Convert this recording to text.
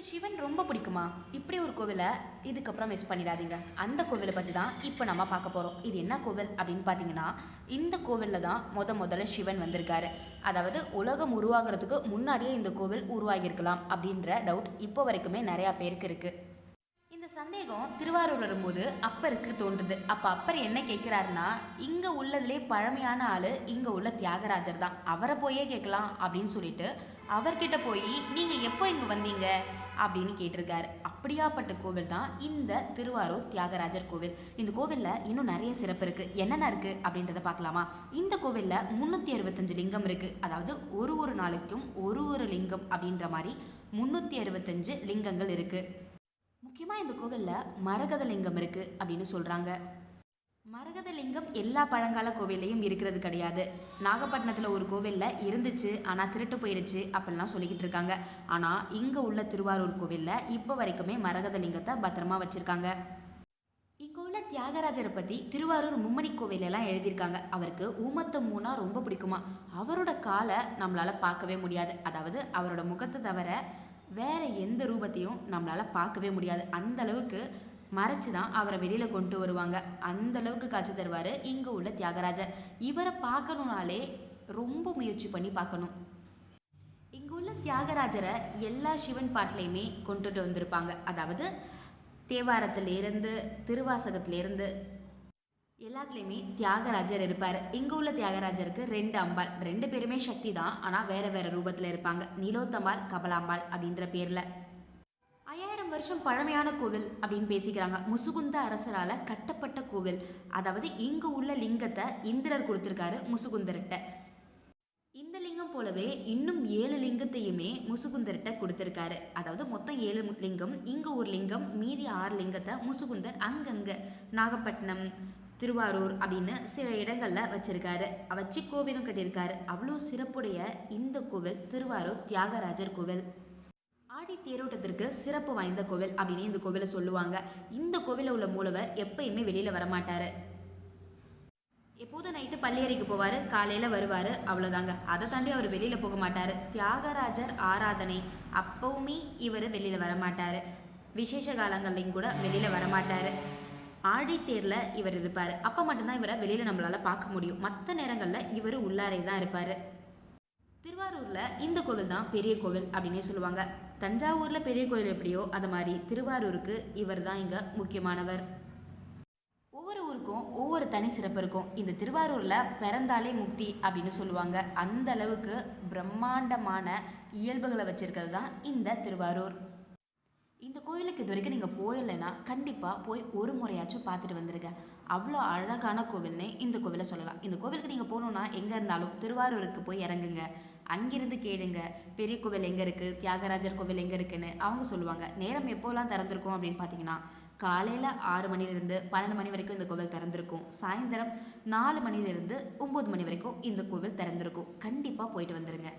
உங்களுக்கு சிவன் ரொம்ப பிடிக்குமா? இப்படி ஒரு கோவிலை இதுக்கப்புறம் மிஸ் பண்ணிடாதீங்க. அந்த கோவிலை பற்றி தான் இப்போ நம்ம பார்க்க போகிறோம் இது என்ன கோவில் அப்படின்னு பார்த்தீங்கன்னா இந்த கோவிலில் தான் முத முதல்ல சிவன் வந்திருக்காரு. அதாவது உலகம் உருவாகிறதுக்கு முன்னாடியே இந்த கோவில் உருவாகியிருக்கலாம் அப்படின்ற டவுட் இப்போ வரைக்குமே நிறையா பேருக்கு இருக்குது சந்தேகம் திருவாரூர் வரும்போது அப்பருக்கு தோன்றுது. அப்போ அப்பர் என்ன கேட்குறாருன்னா இங்கே உள்ளதுலே பழமையான ஆள் இங்கே உள்ள தியாகராஜர் தான். அவரை போயே கேட்கலாம் அப்படின்னு சொல்லிட்டு அவர்கிட்ட போய் நீங்கள் எப்போ இங்கே வந்தீங்க? அப்படின்னு கேட்டிருக்காரு. அப்படியாப்பட்ட கோவில் தான் இந்த திருவாரூர் தியாகராஜர் கோவில். இந்த கோவிலில் இன்னும் நிறைய சிறப்பு இருக்குது என்னென்ன இருக்குது அப்படின்றத பார்க்கலாமா? இந்த கோவிலில் முந்நூற்றி அறுபத்தஞ்சு லிங்கம் இருக்குது அதாவது ஒரு ஒரு நாளைக்கும் ஒரு ஒரு லிங்கம் அப்படின்ற மாதிரி முந்நூற்றி அறுபத்தஞ்சு லிங்கங்கள் இருக்குது முக்கியமா இந்த கோவில்ல மரகத லிங்கம் இருக்கு அப்படின்னு சொல்றாங்க. மரகத லிங்கம் எல்லா பழங்கால கோவில்லையும் இருக்கிறது கிடையாது. நாகப்பட்டினத்துல ஒரு கோவில்ல இருந்துச்சு ஆனா திருட்டு போயிடுச்சு அப்படிலாம் சொல்லிக்கிட்டு இருக்காங்க. ஆனால் இங்க உள்ள திருவாரூர் கோவில்ல இப்போ வரைக்குமே மரகத லிங்கத்தை பத்திரமா வச்சிருக்காங்க. இங்க உள்ள தியாகராஜரை பற்றி திருவாரூர் மும்மணி கோவிலெல்லாம் எழுதியிருக்காங்க. அவருக்கு ஊமத்த மூணா ரொம்ப பிடிக்குமா? அவரோட காலை நம்மளால பார்க்கவே முடியாது. அதாவது அவரோட முகத்தை தவிர வேற எந்த ரூபத்தையும் நம்மளால பார்க்கவே முடியாது. அந்த அளவுக்கு மறைச்சு தான் அவரை வெளியில கொண்டு வருவாங்க. அந்த அளவுக்கு காட்சி தருவாரு இங்க உள்ள தியாகராஜர். இவரை பார்க்கணும்னாலே ரொம்ப முயற்சி பண்ணி பார்க்கணும். இங்க உள்ள தியாகராஜரை எல்லா சிவன் பாட்டிலையுமே கொண்டுட்டு வந்திருப்பாங்க. அதாவது தேவாரத்திலேருந்து திருவாசகத்திலேருந்து எல்லாத்துலேயுமே தியாகராஜர் இருப்பார். இங்கே உள்ள தியாகராஜருக்கு ரெண்டு அம்பாள். ரெண்டு பேருமே சக்தி தான் ஆனால் வேற வேற ரூபத்தில் இருப்பாங்க. நீலோத்தம்பாள் கபலாம்பாள் அப்படின்ற பேரில். ஐயாயிரம் வருஷம் பழமையான கோவில் அப்படின்னு பேசிக்கிறாங்க. முசுகுந்த அரசரால் கட்டப்பட்ட கோவில். அதாவது இங்கே உள்ள லிங்கத்தை இந்திரர் கொடுத்துருக்காரு முசுகுந்தர்கிட்ட. இந்த லிங்கம் போலவே இன்னும் ஏழு லிங்கத்தையுமே முசுகுந்தர்கிட்ட கொடுத்துருக்காரு. அதாவது மொத்தம் ஏழு லிங்கம் இங்கே ஒரு லிங்கம் மீதி ஆறு லிங்கத்தை முசுகுந்தர் அங்கங்க. நாகப்பட்டினம் திருவாரூர் அப்படின்னு சில இடங்கள்ல வச்சிருக்காரு. வச்சு கோவிலும் கட்டியிருக்காரு. அவ்வளோ சிறப்புடைய இந்த கோவில் திருவாரூர் தியாகராஜர் கோவில். ஆடி தேரோட்டத்திற்கு சிறப்பு வாய்ந்த கோவில் அப்படின்னு இந்த கோவிலை சொல்லுவாங்க. இந்த கோவிலில் உள்ள மூலவர் எப்பயுமே வெளியில வரமாட்டாரு. எப்போதும் நைட்டு பள்ளியறைக்கு போவாரு காலையில வருவாரு அவ்வளவுதாங்க. அதை தாண்டி அவர் வெளியில போக மாட்டாரு. தியாகராஜர் ஆராதனை அப்பவுமே இவர் வெளியில வரமாட்டார். விசேஷ காலங்கள்லையும் கூட வெளியில் வரமாட்டார். ஆழித்தேரில் இவர் இருப்பார். அப்போ மட்டும்தான் இவரை வெளியில் நம்மளால பார்க்க முடியும். மற்ற நேரங்களில் இவர் உள்ளாரே தான் இருப்பார். திருவாரூரில் இந்த கோவில் தான் பெரிய கோவில் அப்படின்னே சொல்லுவாங்க. தஞ்சாவூரில் பெரிய கோவில் எப்படியோ அது மாதிரி திருவாரூருக்கு இவர் தான் இங்கே முக்கியமானவர். ஒவ்வொரு ஊருக்கும் ஒவ்வொரு தனி சிறப்பு இருக்கும். இந்த திருவாரூரில் பிறந்தாலே முக்தி அப்படின்னு சொல்லுவாங்க. அந்த அளவுக்கு பிரம்மாண்டமான இயல்புகளை வச்சிருக்கிறது தான் இந்த திருவாரூர். இந்த கோவிலுக்கு இது வரைக்கும் நீங்கள் போயிடலைன்னா கண்டிப்பாக போய் ஒரு முறையாச்சும் பார்த்துட்டு வந்துருங்க. அவ்வளோ அழகான கோவில்னே இந்த கோவிலை சொல்லலாம். இந்த கோவிலுக்கு நீங்கள் போகணுன்னா எங்கே இருந்தாலும் திருவாரூருக்கு போய் இறங்குங்க. அங்கிருந்து கேளுங்க. பெரிய கோவில் எங்கே இருக்குது தியாகராஜர் கோவில் எங்கே இருக்குன்னு அவங்க சொல்லுவாங்க. நேரம் எப்போல்லாம் திறந்திருக்கும் அப்படின்னு பார்த்தீங்கன்னா காலையில் ஆறு மணிலேருந்து பன்னெண்டு மணி வரைக்கும் இந்த கோவில் திறந்திருக்கும். சாயந்தரம் நாலு மணிலேருந்து ஒம்பது மணி வரைக்கும் இந்த கோவில் திறந்திருக்கும். கண்டிப்பாக போயிட்டு வந்துடுங்க